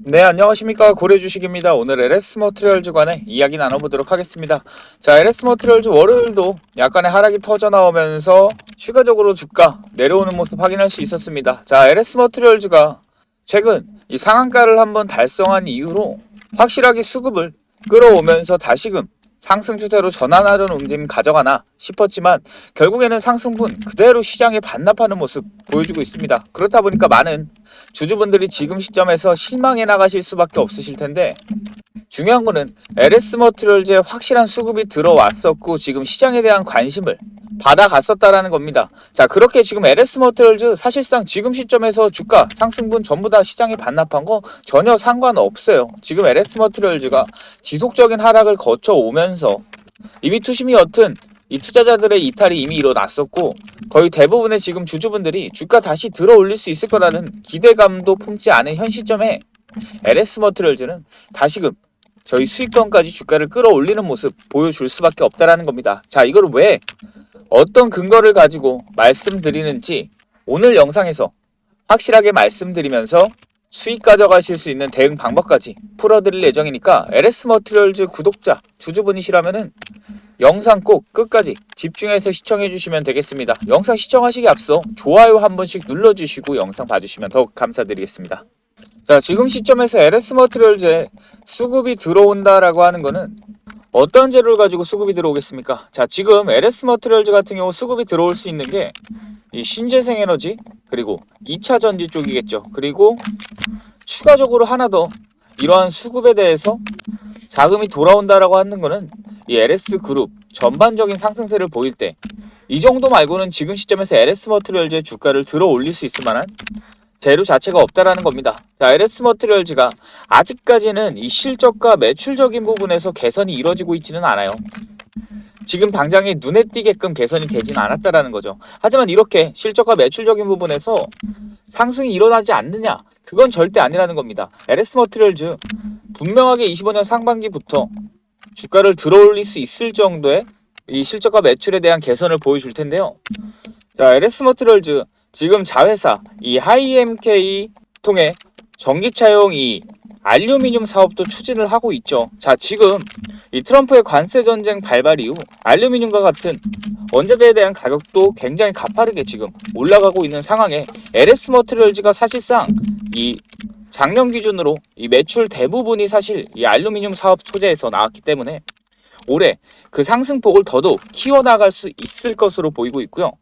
네, 안녕하십니까. 고래주식입니다. 오늘 LS 머트리얼즈 관의 이야기 나눠보도록 하겠습니다. 자, LS 머트리얼즈 월요일도 약간의 하락이 터져 나오면서 추가적으로 주가 내려오는 모습 확인할 수 있었습니다. 자, LS 머트리얼즈가 최근 이 상한가를 한번 달성한 이후로 확실하게 수급을 끌어오면서 다시금 상승 추세로 전환하려는 움직임 가져가나 싶었지만 결국에는 상승분 그대로 시장에 반납하는 모습 보여주고 있습니다. 그렇다 보니까 많은 주주분들이 지금 시점에서 실망해 나가실 수밖에 없으실 텐데 중요한 거는 LS 머트리얼즈에 확실한 수급이 들어왔었고 지금 시장에 대한 관심을 받아갔었다라는 겁니다. 자 그렇게 지금 LS 머트리얼즈 사실상 지금 시점에서 주가 상승분 전부 다 시장에 반납한 거 전혀 상관없어요. 지금 LS 머트리얼즈가 지속적인 하락을 거쳐 오면서 이미 투심이 옅은 이 투자자들의 이탈이 이미 일어났었고 거의 대부분의 지금 주주분들이 주가 다시 들어 올릴 수 있을 거라는 기대감도 품지 않은 현 시점에 LS 머트리얼즈는 다시금 저희 수익권까지 주가를 끌어올리는 모습 보여줄 수밖에 없다라는 겁니다. 자, 이걸 왜 어떤 근거를 가지고 말씀드리는지 오늘 영상에서 확실하게 말씀드리면서 수익 가져가실 수 있는 대응 방법까지 풀어드릴 예정이니까 LS 머트리얼즈 구독자 주주분이시라면은 영상 꼭 끝까지 집중해서 시청해 주시면 되겠습니다. 영상 시청하시기 앞서 좋아요 한 번씩 눌러주시고 영상 봐주시면 더욱 감사드리겠습니다. 자 지금 시점에서 LS 머트리얼즈에 수급이 들어온다라고 하는 거는 어떤 재료를 가지고 수급이 들어오겠습니까? 자 지금 LS 머트리얼즈 같은 경우 수급이 들어올 수 있는 게 이 신재생 에너지 그리고 2차 전지 쪽이겠죠. 그리고 추가적으로 하나 더 이러한 수급에 대해서 자금이 돌아온다라고 하는 거는 이 LS 그룹 전반적인 상승세를 보일 때 이 정도 말고는 지금 시점에서 LS 머트리얼즈의 주가를 들어 올릴 수 있을 만한 재료 자체가 없다라는 겁니다. 자, LS 머트리얼즈가 아직까지는 이 실적과 매출적인 부분에서 개선이 이루어지고 있지는 않아요. 지금 당장에 눈에 띄게끔 개선이 되지는 않았다라는 거죠. 하지만 이렇게 실적과 매출적인 부분에서 상승이 일어나지 않느냐? 그건 절대 아니라는 겁니다. LS 머트리얼즈 분명하게 25년 상반기부터 주가를 들어올릴 수 있을 정도의 이 실적과 매출에 대한 개선을 보여줄 텐데요. 자, LS 머트리얼즈 지금 자회사 이 하이엠K 통해 전기차용 이 알루미늄 사업도 추진을 하고 있죠. 자, 지금 이 트럼프의 관세 전쟁 발발 이후 알루미늄과 같은 원자재에 대한 가격도 굉장히 가파르게 지금 올라가고 있는 상황에 LS 머트리얼즈가 사실상 이 작년 기준으로 이 매출 대부분이 사실 이 알루미늄 사업 소재에서 나왔기 때문에 올해 그 상승폭을 더더욱 키워나갈 수 있을 것으로 보이고 있고요.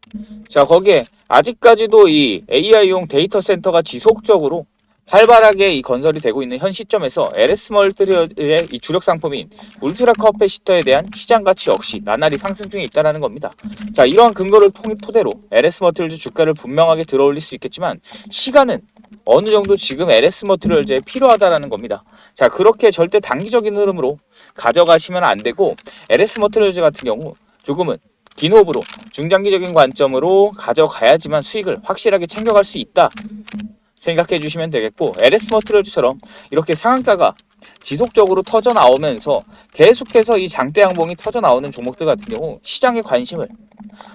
자, 거기에 아직까지도 이 AI용 데이터 센터가 지속적으로 활발하게 이 건설이 되고 있는 현 시점에서 LS 멀티리얼의 이 주력 상품인 울트라 커패시터에 대한 시장 가치 역시 나날이 상승 중에 있다는 겁니다. 자, 이러한 근거를 통, 토대로 LS 머트리얼즈 주가를 분명하게 들어올릴 수 있겠지만 시간은 어느 정도 지금 LS 머트리얼즈에 필요하다라는 겁니다. 자, 그렇게 절대 단기적인 흐름으로 가져가시면 안 되고 LS 머트리얼즈 같은 경우 조금은 긴 호흡으로 중장기적인 관점으로 가져가야지만 수익을 확실하게 챙겨갈 수 있다. 생각해 주시면 되겠고 LS 머트리얼즈처럼 이렇게 상한가가 지속적으로 터져 나오면서 계속해서 이 장대 양봉이 터져 나오는 종목들 같은 경우 시장의 관심을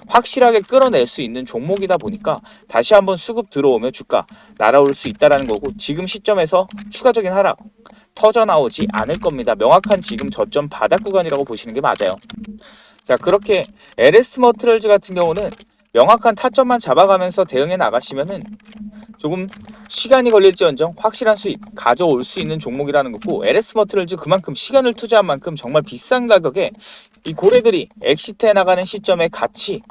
확실하게 끌어낼 수 있는 종목이다 보니까 다시 한번 수급 들어오면 주가 날아올 수 있다라는 거고 지금 시점에서 추가적인 하락 터져 나오지 않을 겁니다. 명확한 지금 저점 바닥 구간이라고 보시는 게 맞아요. 자 그렇게 LS 머트리얼즈 같은 경우는 명확한 타점만 잡아가면서 대응해 나가시면은 조금 시간이 걸릴지언정 확실한 수익 가져올 수 있는 종목이라는 거고 LS 머트리얼즈 그만큼 시간을 투자한 만큼 정말 비싼 가격에 이 고래들이 엑시트해 나가는 시점에 같이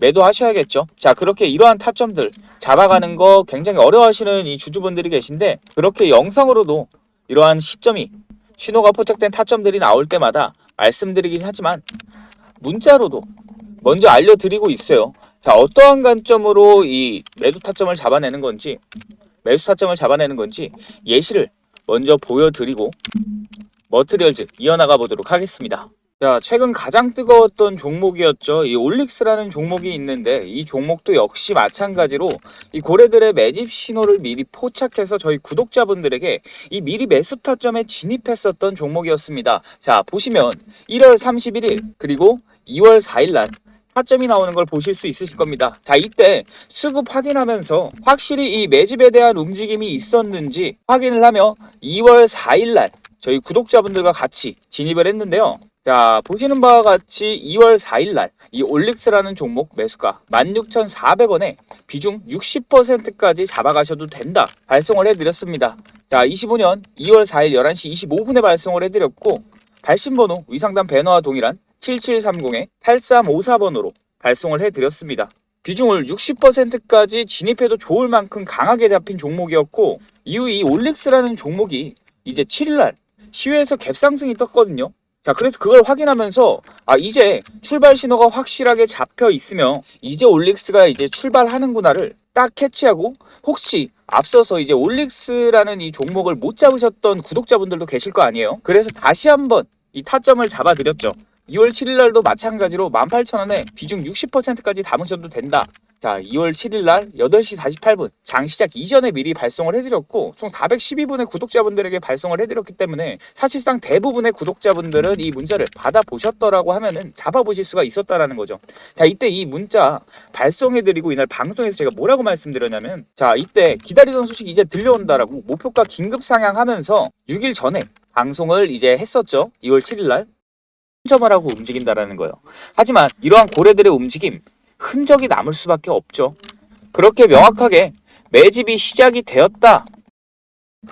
매도하셔야겠죠. 자 그렇게 이러한 타점들 잡아가는 거 굉장히 어려워하시는 이 주주분들이 계신데 그렇게 영상으로도 이러한 시점이 신호가 포착된 타점들이 나올 때마다 말씀드리긴 하지만 문자로도 먼저 알려드리고 있어요. 자, 어떠한 관점으로 이 매도 타점을 잡아내는 건지, 매수 타점을 잡아내는 건지 예시를 먼저 보여드리고 머트리얼즈 이어나가 보도록 하겠습니다. 자, 최근 가장 뜨거웠던 종목이었죠. 이 올릭스라는 종목이 있는데 이 종목도 역시 마찬가지로 이 고래들의 매집 신호를 미리 포착해서 저희 구독자분들에게 이 미리 매수 타점에 진입했었던 종목이었습니다. 자, 보시면 1월 31일 그리고 2월 4일 날 타점이 나오는 걸 보실 수 있으실 겁니다. 자, 이때 수급 확인하면서 확실히 이 매집에 대한 움직임이 있었는지 확인을 하며 2월 4일 날 저희 구독자분들과 같이 진입을 했는데요. 자, 보시는 바와 같이 2월 4일 날 이 올릭스라는 종목 매수가 16,400원에 비중 60%까지 잡아가셔도 된다. 발송을 해드렸습니다. 자, 25년 2월 4일 11시 25분에 발송을 해드렸고 발신번호 위상단 배너와 동일한 7730에 8354번으로 발송을 해드렸습니다. 비중을 60%까지 진입해도 좋을 만큼 강하게 잡힌 종목이었고 이후 이 올릭스라는 종목이 이제 7일날 시외에서 갭상승이 떴거든요. 자, 그래서 그걸 확인하면서 아 이제 출발 신호가 확실하게 잡혀 있으며 이제 올릭스가 이제 출발하는구나를 딱 캐치하고 혹시 앞서서 이제 올릭스라는 이 종목을 못 잡으셨던 구독자분들도 계실 거 아니에요. 그래서 다시 한번 이 타점을 잡아드렸죠. 2월 7일 날도 마찬가지로 18,000원에 비중 60%까지 담으셔도 된다. 자, 2월 7일 날 8시 48분 장 시작 이전에 미리 발송을 해드렸고 총 412분의 구독자분들에게 발송을 해드렸기 때문에 사실상 대부분의 구독자분들은 이 문자를 받아보셨더라고 하면은 잡아보실 수가 있었다라는 거죠. 자, 이때 이 문자 발송해드리고 이날 방송에서 제가 뭐라고 말씀드렸냐면 자, 이때 기다리던 소식이 이제 들려온다라고 목표가 긴급 상향하면서 6일 전에 방송을 이제 했었죠. 2월 7일 날. 점을 하고 움직인다라는 거예요. 하지만 이러한 고래들의 움직임 흔적이 남을 수밖에 없죠. 그렇게 명확하게 매집이 시작이 되었다.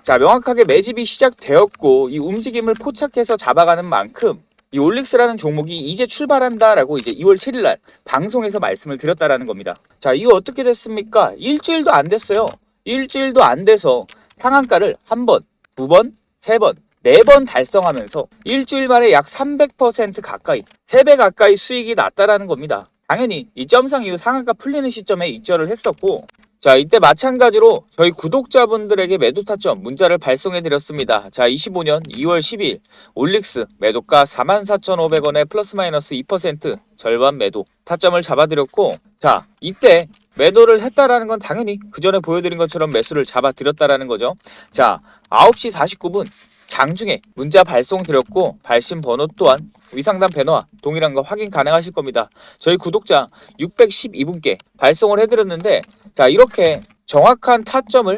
자, 명확하게 매집이 시작되었고 이 움직임을 포착해서 잡아가는 만큼 이 올릭스라는 종목이 이제 출발한다라고 이제 2월 7일 날 방송에서 말씀을 드렸다라는 겁니다. 자, 이거 어떻게 됐습니까? 일주일도 안 됐어요. 일주일도 안 돼서 상한가를 한 번, 두 번, 세 번, 네 번 달성하면서 일주일 만에 약 300% 가까이, 3배 가까이 수익이 났다라는 겁니다. 당연히 이 점상 이후 상한가 풀리는 시점에 입절을 했었고 자 이때 마찬가지로 저희 구독자분들에게 매도 타점 문자를 발송해 드렸습니다. 자 25년 2월 12일 올릭스 매도가 44,500원에 플러스 마이너스 2% 절반 매도 타점을 잡아 드렸고 자 이때 매도를 했다라는 건 당연히 그 전에 보여드린 것처럼 매수를 잡아 드렸다라는 거죠. 자 9시 49분 장중에 문자 발송 드렸고 발신 번호 또한 위상단 배너와 동일한 거 확인 가능하실 겁니다. 저희 구독자 612분께 발송을 해드렸는데 자 이렇게 정확한 타점을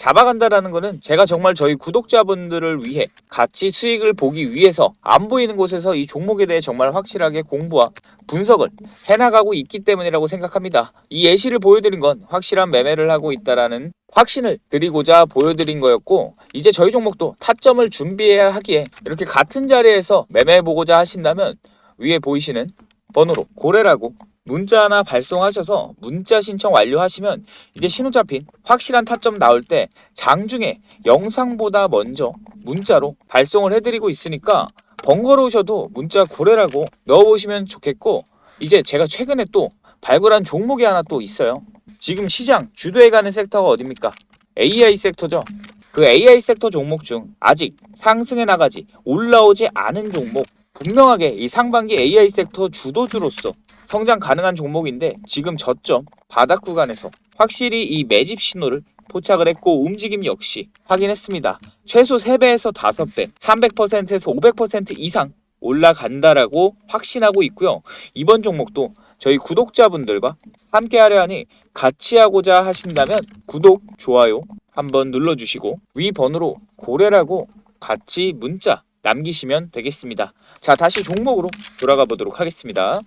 잡아간다라는 거는 제가 정말 저희 구독자분들을 위해 같이 수익을 보기 위해서 안 보이는 곳에서 이 종목에 대해 정말 확실하게 공부와 분석을 해나가고 있기 때문이라고 생각합니다. 이 예시를 보여드린 건 확실한 매매를 하고 있다라는 확신을 드리고자 보여드린 거였고 이제 저희 종목도 타점을 준비해야 하기에 이렇게 같은 자리에서 매매해 보고자 하신다면 위에 보이시는 번호로 고래라고 문자 하나 발송하셔서 문자 신청 완료하시면 이제 신호 잡힌 확실한 타점 나올 때 장중에 영상보다 먼저 문자로 발송을 해드리고 있으니까 번거로우셔도 문자 고래라고 넣어보시면 좋겠고 이제 제가 최근에 또 발굴한 종목이 하나 또 있어요. 지금 시장 주도해가는 섹터가 어딥니까? AI 섹터죠. 그 AI 섹터 종목 중 아직 상승해 나가지 올라오지 않은 종목 분명하게 이 상반기 AI 섹터 주도주로서 성장 가능한 종목인데 지금 저점 바닥 구간에서 확실히 이 매집 신호를 포착을 했고 움직임 역시 확인했습니다. 최소 3배에서 5배, 300%에서 500% 이상 올라간다라고 확신하고 있고요. 이번 종목도 저희 구독자분들과 함께 하려 하니 같이 하고자 하신다면 구독, 좋아요 한번 눌러주시고 위 번호로 고래라고 같이 문자 남기시면 되겠습니다. 자, 다시 종목으로 돌아가 보도록 하겠습니다.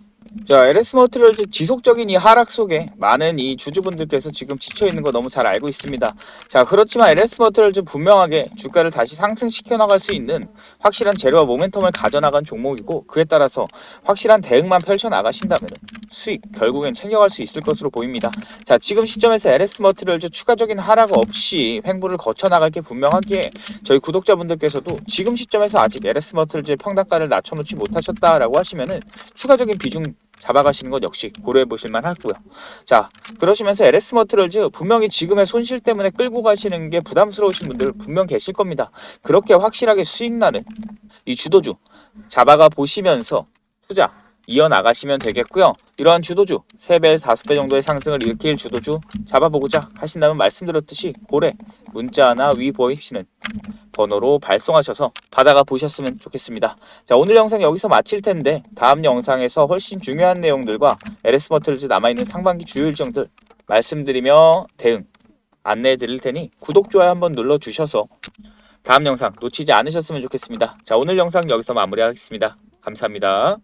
자, LS 머트리얼즈 지속적인 이 하락 속에 많은 이 주주분들께서 지금 지쳐 있는 거 너무 잘 알고 있습니다. 자, 그렇지만 LS 머트리얼즈 분명하게 주가를 다시 상승시켜 나갈 수 있는 확실한 재료와 모멘텀을 가져나간 종목이고 그에 따라서 확실한 대응만 펼쳐 나가신다면 수익 결국엔 챙겨갈 수 있을 것으로 보입니다. 자, 지금 시점에서 LS 머트리얼즈 추가적인 하락 없이 횡보를 거쳐 나갈 게 분명하기에 저희 구독자분들께서도 지금 시점에서 아직 LS 머트리얼즈의 평단가를 낮춰 놓지 못하셨다라고 하시면은 추가적인 비중 잡아가시는 것 역시 고려해 보실 만 하고요. 자, 그러시면서 LS 머트리얼즈 분명히 지금의 손실 때문에 끌고 가시는 게 부담스러우신 분들 분명 계실 겁니다. 그렇게 확실하게 수익 나는 이 주도주 잡아가 보시면서 투자 이어나가시면 되겠고요. 이러한 주도주 3배, 5배 정도의 상승을 일으킬 주도주 잡아보고자 하신다면 말씀드렸듯이 고래 문자나 위 보이시는 번호로 발송하셔서 받아가 보셨으면 좋겠습니다. 자 오늘 영상 여기서 마칠 텐데 다음 영상에서 훨씬 중요한 내용들과 LS 버틀즈 남아있는 상반기 주요 일정들 말씀드리며 대응 안내해 드릴 테니 구독, 좋아요 한번 눌러주셔서 다음 영상 놓치지 않으셨으면 좋겠습니다. 자 오늘 영상 여기서 마무리하겠습니다. 감사합니다.